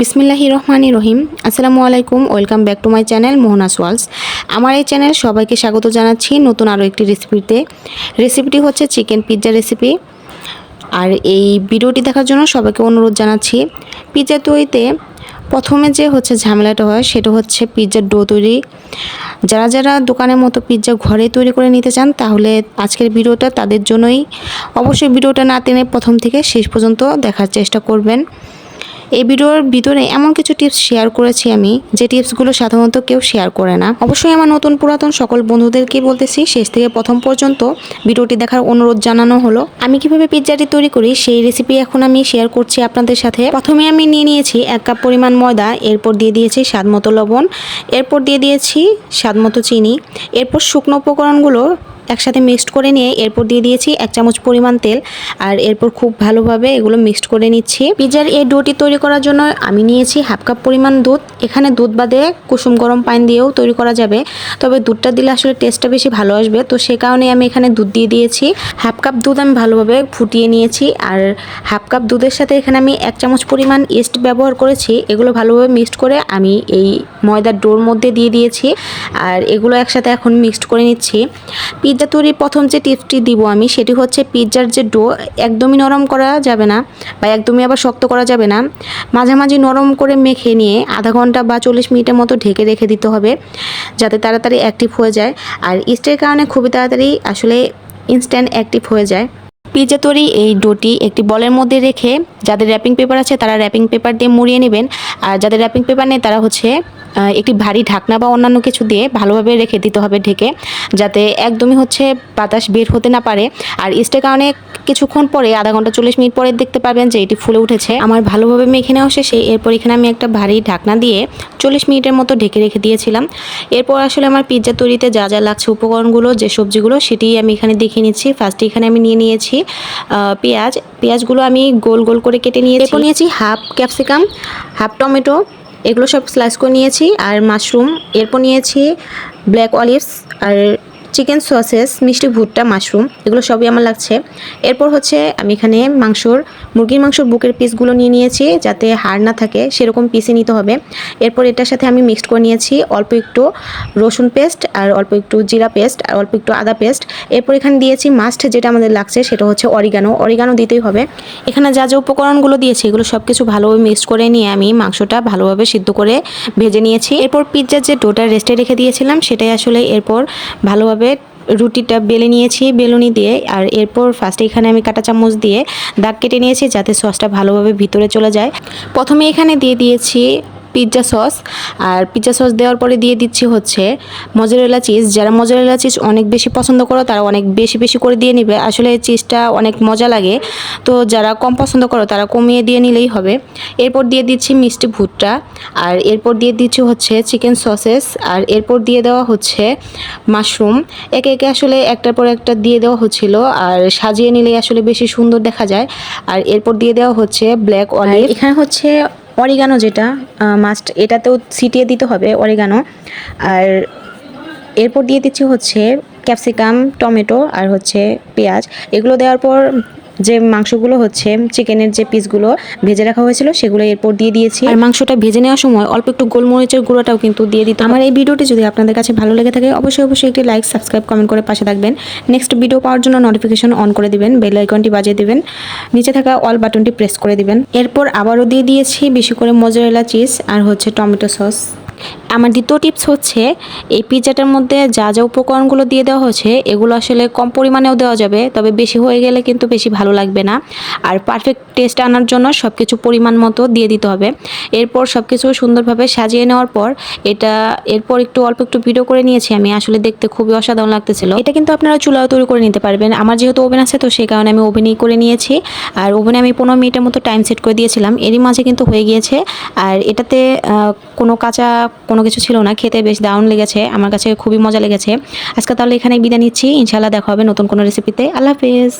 বিসমিল্লাহি রহমানি রহিম। আসসালামু আলাইকুম, welcome back to my channel Mohana's walls আমার এই চ্যানেল সবাইকে স্বাগত জানাচ্ছি নতুন আরও একটি রেসিপিতে। রেসিপিটি হচ্ছে চিকেন পিৎজা রেসিপি। আর এই ভিডিওটি দেখার জন্য সবাইকে অনুরোধ জানাচ্ছি, পিৎজা তৈরিতে প্রথমে যে হচ্ছে ঝামেলাটা হয়, সেটা হচ্ছে পিৎজার ডো তৈরি। যারা যারা দোকানের মতো পিৎজা ঘরে তৈরি করে নিতে চান, তাহলে আজকের ভিডিওটা তাদের জন্যই। অবশ্যই ভিডিওটা না টেনে প্রথম থেকে শেষ পর্যন্ত দেখার চেষ্টা করবেন। এই ভিডিওর ভিতরে এমন কিছু টিপস শেয়ার করেছি আমি, যে টিপসগুলো সাধারণত কেউ শেয়ার করে না। অবশ্যই আমার নতুন পুরাতন সকল বন্ধুদেরকে বলতেছি, শেষ থেকে প্রথম পর্যন্ত ভিডিওটি দেখার অনুরোধ জানানো হলো। আমি কীভাবে পিৎজাটি তৈরি করি, সেই রেসিপি এখন আমি শেয়ার করছি আপনাদের সাথে। প্রথমে আমি নিয়ে নিয়েছি এক কাপ পরিমাণ ময়দা, এরপর দিয়ে দিয়েছি স্বাদ মতো লবণ, এরপর দিয়ে দিয়েছি স্বাদ মতো চিনি, এরপর শুকনো উপকরণগুলো একসাথে মিক্সড করে নিয়ে এরপর দিয়ে দিয়েছি এক চামচ পরিমাণ তেল। আর এরপর খুব ভালোভাবে এগুলো মিক্সড করে নিচ্ছি। পিজার এই ডোটি তৈরি করার জন্য আমি নিয়েছি হাফ কাপ পরিমাণ দুধ। এখানে দুধ বাদে কুসুম গরম পানি দিয়েও তৈরি করা যাবে। তবে দুধটা দিলে আসলে টেস্টটা বেশি ভালো আসবে। তো সে কারণে আমি এখানে দুধ দিয়ে দিয়েছি। হাফ কাপ দুধ আমি ভালোভাবে ফুটিয়ে নিয়েছি। আর হাফ কাপ দুধের সাথে এখানে আমি এক চামচ পরিমাণ ইস্ট ব্যবহার করেছি। এগুলো ভালোভাবে মিক্সড করে আমি এই ময়দার ডোর মধ্যে দিয়ে দিয়েছি। আর এগুলো একসাথে এখন মিক্সড করে নিচ্ছি। পিৎজা তৈরির প্রথম যে টিপসটি দিব আমি, সেটি হচ্ছে পিৎজার যে ডো একদমই নরম করা যাবে না বা একদমই আবার শক্ত করা যাবে না। মাঝামাঝি নরম করে মেখে নিয়ে আধা ঘণ্টা বা চল্লিশ মিনিটের মতো ঢেকে রেখে দিতে হবে, যাতে তাড়াতাড়ি অ্যাক্টিভ হয়ে যায়। আর ইস্টের কারণে খুবই তাড়াতাড়ি আসলে ইনস্ট্যান্ট অ্যাক্টিভ হয়ে যায়। পিৎজা তৈরি এই ডোটি একটি বলের মধ্যে রেখে, যাদের র্যাপিং পেপার আছে তারা র্যাপিং পেপার দিয়ে মুড়িয়ে নেবেন। আর যাদের র্যাপিং পেপার নেই তারা হচ্ছে একটি ভারী ঢাকনা বা অন্যান্য কিছু দিয়ে ভালোভাবে রেখে দিতে হবে ঢেকে, যাতে একদমই হচ্ছে বাতাস বের হতে না পারে। আর ইস্টের কারণে কিছুক্ষণ পরে, আধা ঘণ্টা চল্লিশ মিনিট পরে দেখতে পারবেন যে এটি ফুলে উঠেছে। আমার ভালোভাবে মেখে নেওয়া শেষে এরপর এখানে আমি একটা ভারী ঢাকনা দিয়ে চল্লিশ মিনিটের মতো ঢেকে রেখে দিয়েছিলাম। এরপর আসলে আমার পিৎজা তৈরিতে যা যা লাগছে, উপকরণগুলো, যে সবজিগুলো সেটি আমি এখানে দেখিয়ে নিচ্ছি। ফার্স্টে এখানে আমি নিয়ে নিয়েছি পেঁয়াজ। পেঁয়াজগুলো আমি গোল গোল করে কেটে নিয়েছি। এরপর নিয়েছি হাফ ক্যাপসিকাম, হাফ টমেটো এগুলো সব স্লাইস করে নিয়েছি আর মাশরুম এরপর নিয়েছি ব্ল্যাক অলিভস আর চিকেন সসেস, মিষ্টি ভুট্টা, মাশরুম, এগুলো সবই আমার লাগছে। এরপর হচ্ছে আমি এখানে মাংসর, মুরগির মাংসর বুকের পিসগুলো নিয়ে নিয়েছি যাতে হাড় না থাকে, সেরকম পিসে নিতে হবে। এরপর এটার সাথে আমি মিক্সড করে নিয়েছি অল্প একটু রসুন পেস্ট আর অল্প একটু জিরা পেস্ট আর অল্প একটু আদা পেস্ট এরপর এখানে দিয়েছি মাস্ট যেটা আমাদের লাগছে সেটা হচ্ছে অরিগানো অরিগানো দিতেই হবে। এখানে যা যা উপকরণগুলো দিয়েছি এগুলো সব কিছু ভালোভাবে মিক্সড করে নিয়ে আমি মাংসটা ভালোভাবে সিদ্ধ করে ভেজে নিয়েছি। এরপর পিৎজার যে ডোটা রেস্টে রেখে দিয়েছিলাম সেটাই আসলে এরপর ভালোভাবে রুটিটা বেলে নিয়েছি, বেলুনি দিয়ে। আর এরপর ফার্স্টে এখানে আমি কাটা চামচ দিয়ে দাগ কেটে নিয়েছি যাতে সসটা ভালোভাবে ভিতরে চলে যায়। প্রথমে এখানে দিয়ে দিয়েছি পিৎজা সস। আর পিৎজা সস দেওয়ার পরে দিয়ে দিচ্ছি হচ্ছে মজারেলা চিজ। যারা মজারেলা চিজ অনেক বেশি পছন্দ করো তারা অনেক বেশি বেশি করে দিয়ে নিবে। আসলে চিজটা অনেক মজা লাগে। তো যারা কম পছন্দ করো তারা কমিয়ে দিয়ে নিলেই হবে। এরপর দিয়ে দিচ্ছি মিষ্টি ভুট্টা। আর এরপর দিয়ে দিচ্ছি হচ্ছে চিকেন সসেস। আর এরপর দিয়ে দেওয়া হচ্ছে মাশরুম। একে একে আসলে একটার পর একটা দিয়ে দেওয়া হচ্ছিল। আর সাজিয়ে নিলেই আসলে বেশি সুন্দর দেখা যায়। আর এরপর দিয়ে দেওয়া হচ্ছে ব্ল্যাক অলিভ। এখানে হচ্ছে অরিগানো যেটা মাস্ট এটাতেও ছিটিয়ে দিতে হবে অরিগানো আর এরপর দিয়ে দিচ্ছি হচ্ছে ক্যাপসিকাম টমেটো, আর হচ্ছে পেঁয়াজ। এগুলো দেওয়ার পর যে মাংসগুলো হচ্ছে চিকেনের যে পিসগুলো ভেজে রাখা হয়েছিল সেগুলো এরপর দিয়ে দিয়েছি। আর মাংসটা ভেজে নেওয়ার সময় অল্প একটু গোলমরিচের গুঁড়োটাও কিন্তু দিয়ে দিতে আমার এই ভিডিওটি যদি আপনাদের কাছে ভালো লেগে থাকে অবশ্যই অবশ্যই একটি লাইক সাবস্ক্রাইব কমেন্ট করে পাশে থাকবেন। নেক্সট ভিডিও পাওয়ার জন্য নোটিফিকেশন অন করে দিবেন বেল আইকনটি বাজিয়ে দিবেন নিচে থাকা অল বাটনটি প্রেস করে দিবেন। এরপর আবারও দিয়ে দিয়েছি বেশি করে মজারেলা চিজ আর হচ্ছে টমেটো সস আমার দ্বিতীয় টিপস হচ্ছে, এই পিৎজাটার মধ্যে যা যা উপকরণগুলো দিয়ে দেওয়া হয়েছে, এগুলো আসলে কম পরিমাণেও দেওয়া যাবে, তবে বেশি হয়ে গেলে কিন্তু বেশি ভালো লাগবে না। আর পারফেক্ট টেস্ট আনার জন্য সব কিছু পরিমাণ মতো দিয়ে দিতে হবে। এরপর সব কিছু সুন্দরভাবে সাজিয়ে নেওয়ার পর, এটা এরপর একটু অল্প একটু ভিডিও করে নিয়েছি, আমি আসলে দেখতে খুবই অসাধারণ লাগতেছিল। এটা কিন্তু আপনারা চুলাও তৈরি করে নিতে পারবেন। আমার যেহেতু ওভেন আছে, তো সেই কারণে আমি ওভেনই করে নিয়েছি। আর ওভেনে আমি পনেরো মিনিটের মতো টাইম সেট করে দিয়েছিলাম। এরই মাঝে কিন্তু হয়ে গিয়েছে। আর এটাতে কোনো কাঁচা কোনো কিছু ছিল না, খেতে বেশ দারুণ লেগেছে, আমার কাছে খুবই মজা লেগেছে। আজকে তাহলে এখানে বিদায় নিচ্ছি ইনশাল্লাহ দেখা হবে নতুন কোনো রেসিপিতে আল্লাহ হাফেজ।